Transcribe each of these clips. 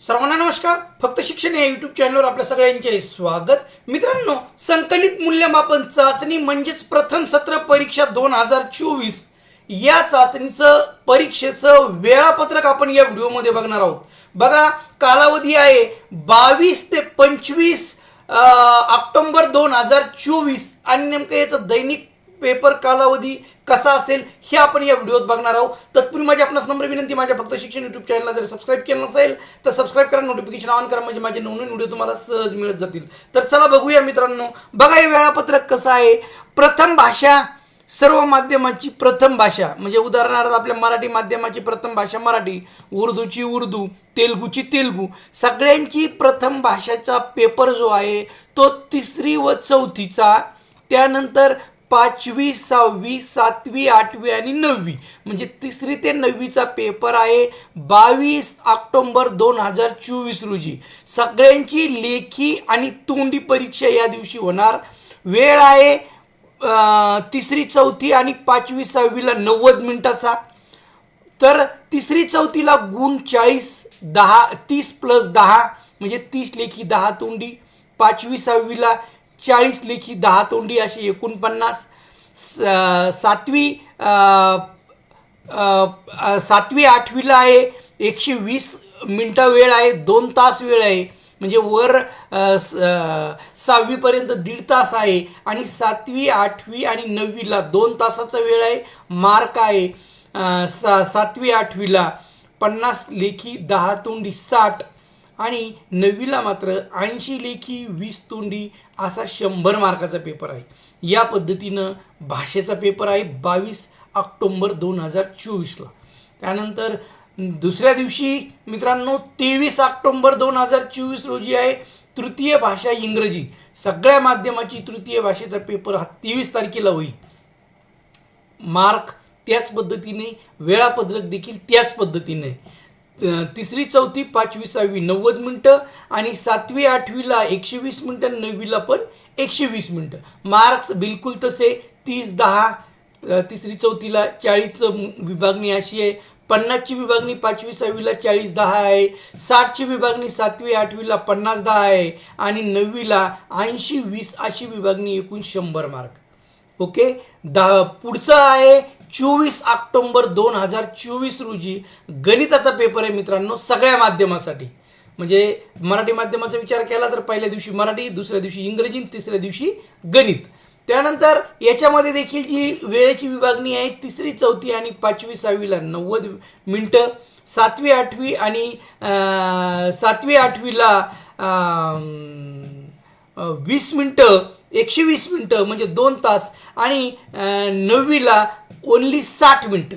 सर्वांना नमस्कार. फक्त शिक्षण या युट्यूब चॅनलवर आपल्या सगळ्यांचे स्वागत. मित्रांनो संकलित मूल्यमापन चाचणी म्हणजेच प्रथम सत्र परीक्षा दोन हजार चोवीस. या चाचणीचं परीक्षेचं वेळापत्रक आपण या व्हिडिओमध्ये बघणार आहोत. बघा कालावधी आहे बावीस ते पंचवीस ऑक्टोंबर दोन हजार चोवीस. आणि नेमकं याचं दैनिक पेपर कालावधी कसा असेल हे आपण या व्हिडिओत बघणार आहोत. तत्पूर्वी माझी आपणास नंबर विनंती माझ्या फक्त शिक्षण युट्यूब चॅनलला जर सबस्क्राईब केलं नसेल तर सबस्क्राईब करा नोटिफिकेशन ऑन करा म्हणजे माझे नवनवीन व्हिडिओ तुम्हाला सहज मिळत जातील. तर चला बघूया मित्रांनो बघा हे वेळापत्रक कसं आहे. प्रथम भाषा सर्व माध्यमाची प्रथम भाषा म्हणजे उदाहरणार्थ आपल्या मराठी माध्यमाची प्रथम भाषा मराठी उर्दूची उर्दू तेलगूची तेलगू सगळ्यांची प्रथम भाषाचा पेपर जो आहे तो तिसरी व चौथीचा त्यानंतर पाचवी सहावी सातवी आठवी आणि नववी. म्हणजे तिसरी ते नववीचा पेपर आहे बावीस ऑक्टोंबर दोन हजार चोवीस रोजी. सगळ्यांची लेखी आणि तोंडी परीक्षा या दिवशी होणार. वेळ आहे तिसरी चौथी आणि पाचवी सहावीला नव्वद मिनिटाचा. तर तिसरी चौथीला गुण चाळीस दहा तीस प्लस दहा म्हणजे तीस लेखी दहा तोंडी. पाचवी सहावीला चाळीस लेखी दहा तोंडी अशी एकोणपन्नास स- सातवी सातवी आठवीला आहे एकशे वीस मिनटं वेळ आहे दोन तास वेळ आहे. म्हणजे वर स- सहावीपर्यंत दीड तास आहे आणि सातवी आठवी आणि नववीला दोन तासाचा वेळ आहे मार्क आहे सा सातवी आठवीला पन्नास लेखी दहा तोंडी साठ आणि नववीला मात्र ऐंशी लेखी वीस तोंडी असा शंभर मार्काचा पेपर आहे. या पद्धतीनं भाषेचा पेपर आहे बावीस ऑक्टोंबर दोन हजार चोवीसला. त्यानंतर दुसऱ्या दिवशी मित्रांनो तेवीस ऑक्टोंबर दोन हजार चोवीस रोजी आहे तृतीय भाषा इंग्रजी. सगळ्या माध्यमाची तृतीय भाषेचा पेपर हा तेवीस तारखेला होईल. मार्क त्याच पद्धतीने वेळापत्रक देखील त्याच पद्धतीने. तिसरी चौथी पाचवी सहावी नव्वद मिनटं आणि सातवी आठवीला एकशे वीस मिनटं नववीला पण एकशे वीस मिनटं. मार्क्स बिलकुल तसे तीस दहा तिसरी चौथीला चाळीस विभागणी अशी आहे. पन्नासची विभागणी पाचवी सहावीला चाळीस दहा आहे. साठची विभागणी सातवी आठवीला पन्नास दहा आहे. आणि नववीला ऐंशी वीस अशी विभागणी एकूण शंभर मार्क. ओके? दहा पुढचं आहे चोवीस ऑक्टोंबर दोन हजार चोवीस रोजी गणिताचा पेपर आहे मित्रांनो सगळ्या माध्यमासाठी. म्हणजे मराठी माध्यमाचा विचार केला तर पहिल्या दिवशी मराठी दुसऱ्या दिवशी इंग्रजी तिसऱ्या दिवशी गणित. त्यानंतर याच्यामध्ये देखील जी वेळेची विभागणी आहे तिसरी चौथी आणि पाचवी सहावीला नव्वद मिनटं सातवी आठवी आणि सातवी आठवीला वीस मिनटं एकशे वीस मिनटं म्हणजे दोन तास. आणि नववीला ओन्ली साठ मिनटं.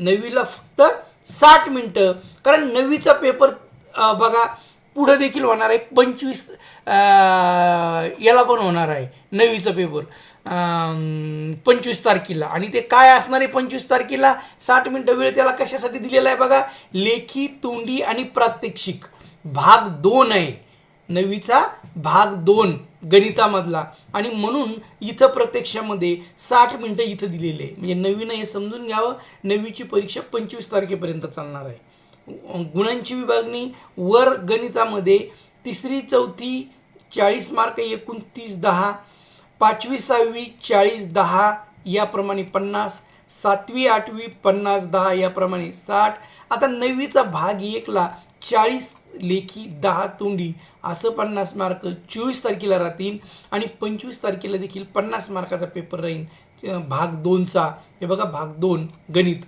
नववीला फक्त साठ मिनटं. कारण नववीचा पेपर बघा पुढं देखील होणार आहे. पंचवीस याला पण होणार आहे नववीचा पेपर पंचवीस तारखेला. आणि ते काय असणार आहे पंचवीस तारखेला? साठ मिनटं वेळ त्याला कशासाठी दिलेला आहे बघा? लेखी तोंडी आणि प्रात्यक्षिक. भाग दोन आहे. नववीचा भाग दोन. गणितामधला. आणि म्हणून इथं प्रत्यक्षामध्ये साठ मिनटं इथं दिलेले आहे म्हणजे नवीन हे समजून घ्यावं. नववीची परीक्षा पंचवीस तारखेपर्यंत चालणार आहे. गुणांची विभागणी वर गणितामध्ये तिसरी चौथी चाळीस मार्क एकूण तीस दहा पाचवी सहावी चाळीस दहा याप्रमाणे पन्नास सातवी आठवी पन्नास दहा याप्रमाणे साठ. आता नववीचा भाग एकला चाळीस लेखी दहा तोंडी असं पन्नास मार्क चोवीस तारखेला राहतील आणि पंचवीस तारखेला देखील पन्नास मार्काचा पेपर राहील. भाग दोनचा. हे बघा भाग दोन गणित.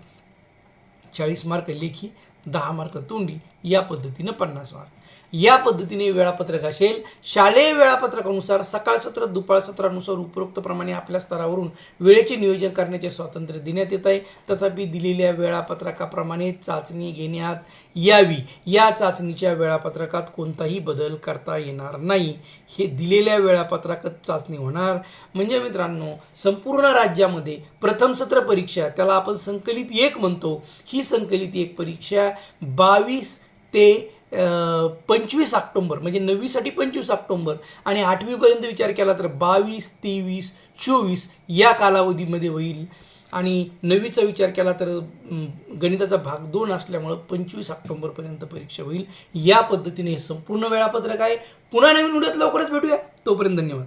चाळीस मार्क लेखी दहा मार्क तोंडी या पद्धतीनं पन्नास मार्क. या पद्धतीने वेळापत्रक असेल. शालेय वेळापत्रकानुसार सकाळ सत्र दुपार सत्रानुसार उपरोक्तप्रमाणे आपल्या स्तरावरून वेळेचे नियोजन करण्याचे स्वातंत्र्य देण्यात येत आहे. तथापि दिलेल्या वेळापत्रकाप्रमाणे चाचणी घेण्यात यावी. या चाचणीच्या वेळापत्रकात कोणताही बदल करता येणार नाही. हे दिलेल्या वेळापत्रकात चाचणी होणार. म्हणजे मित्रांनो संपूर्ण राज्यामध्ये प्रथम सत्र परीक्षा त्याला आपण संकलित एक म्हणतो. ही संकलित एक परीक्षा बावीस ते पंचवीस ऑक्टोंबर म्हणजे नववीसाठी पंचवीस ऑक्टोंबर. आणि आठवीपर्यंत विचार केला तर बावीस तेवीस चोवीस या कालावधीमध्ये होईल. आणि नवीचा विचार केला तर गणिताचा भाग दोन असल्यामुळं पंचवीस ऑक्टोंबरपर्यंत परीक्षा होईल. या पद्धतीने हे संपूर्ण वेळापत्रक आहे. पुन्हा नवीन व्हिडिओत लवकरच भेटूया. तोपर्यंत धन्यवाद.